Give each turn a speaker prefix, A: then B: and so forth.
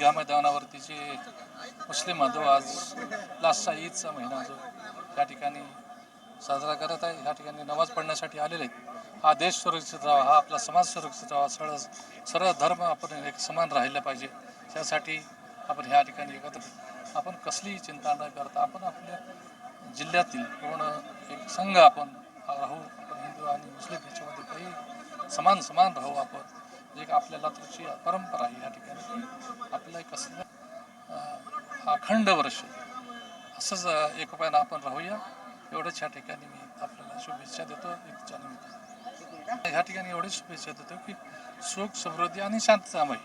A: या मैदानावरतीचे मुस्लिम बांधव आज लास्टचा ईदचा महिना जो या ठिकाणी साजरा करत आहे या ठिकाणी नमाज पडण्यासाठी आलेले आहेत. हा देश सुरक्षित राहा हा आपला समाज सुरक्षित राहा सर्व सर्व धर्म आपण एक समान राहिला पाहिजे. त्यासाठी आपण ह्या ठिकाणी एकत्र आपण कसलीही चिंता न करता आपण आपल्या जिल्ह्यातील पूर्ण एक संघ आपण राहू आपण हिंदू आणि मुस्लिम ह्याच्यामध्ये काही समान समान राहू आपण. जे आपल्याला आपल्या परंपरा आहे या ठिकाणी आपल्याला एक असं अखंड वर्ष असंच एक उपायानं आपण राहूया. एवढंच ह्या ठिकाणी मी आपल्याला शुभेच्छा देतो. ईदच्या निमित्तानं ह्या ठिकाणी एवढीच शुभेच्छा देतो की सुख समृद्धी आणि शांततामय